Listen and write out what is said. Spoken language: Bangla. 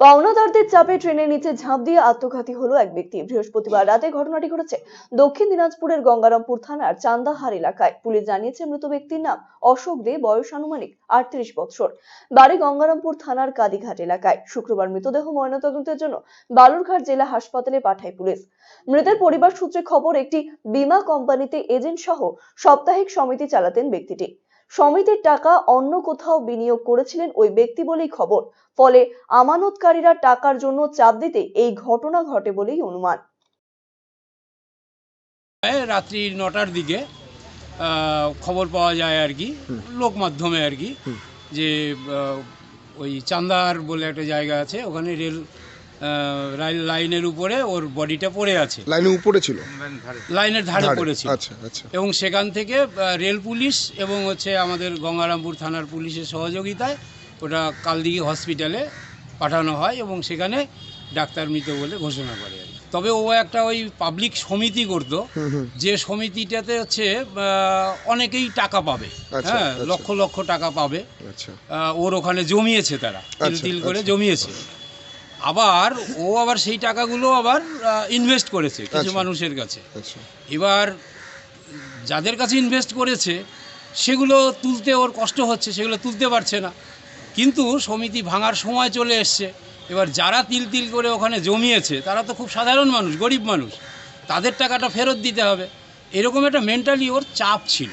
পাওনাদারদের চাপে ট্রেনের নিচে ঝাঁপ দিয়ে আত্মঘাতী হলো এক ব্যক্তি। বৃহস্পতিবার রাতে ঘটনাটি ঘটেছে দক্ষিণ দিনাজপুরের গঙ্গারামপুর থানার চান্দাহার এলাকায়। পুলিশ জানিয়েছে, মৃত ব্যক্তির নাম অশোক দে, বয়স আনুমানিক আটত্রিশ বছর। বাড়ি গঙ্গারামপুর থানার কাদিঘাট এলাকায়। শুক্রবার মৃতদেহ ময়নাতদন্তের জন্য বালুরঘাট জেলা হাসপাতালে পাঠায় পুলিশ। মৃতের পরিবার সূত্রে খবর, একটি বীমা কোম্পানিতে এজেন্ট সহ সাপ্তাহিক সমিতি চালাতেন ব্যক্তিটি। সমিতির টাকা অন্য কোথাও বিনিয়োগ করেছিলেন ওই ব্যক্তি বলেই খবর। ফলে আমানতকারীরা টাকার জন্য চাপ দিতে এই ঘটনা ঘটে বলেই অনুমান। এই রাত্রি নটার দিকে আহ, খবর পাওয়া যায় আর কি লোক মাধ্যমে আর কি যে আহ, ওই চান্দার বলে একটা জায়গা আছে ওখানে রেল লাইনের উপরে ওর বডিটা পড়ে আছে লাইনের উপরে ছিল লাইনের ধারে। পড়েছে আচ্ছা আচ্ছা এবং সেখান থেকে রেল পুলিশ এবং হচ্ছে আমাদের গঙ্গারামপুর থানার পুলিশের সহযোগিতায় ওটা কালদিঘি হসপিটালে পাঠানো হয় এবং সেখানে ডাক্তার মৃত বলে ঘোষণা করে। তবে ও একটা ওই পাবলিক সমিতি করতো যে সমিতিটাতে হচ্ছে অনেকেই টাকা পাবে আচ্ছা, হ্যাঁ আচ্ছা। লক্ষ লক্ষ টাকা পাবে আচ্ছা ওর ওখানে জমিয়েছে তারা তিল তিল করে। জমিয়েছে আবার ও আবার সেই টাকাগুলো আবার ইনভেস্ট করেছে কিছু আচ্ছা। মানুষের কাছে। আচ্ছা। এবার যাদের কাছে ইনভেস্ট করেছে সেগুলো তুলতে ওর কষ্ট হচ্ছে সেগুলো তুলতে পারছে না। কিন্তু সমিতি ভাঙার সময় চলে এসছে। এবার যারা তিল তিল করে ওখানে জমিয়েছে তারা তো খুব সাধারণ মানুষ গরিব মানুষ। তাদের টাকাটা ফেরত দিতে হবে। এরকম একটা মেন্টালি ওর চাপ ছিল।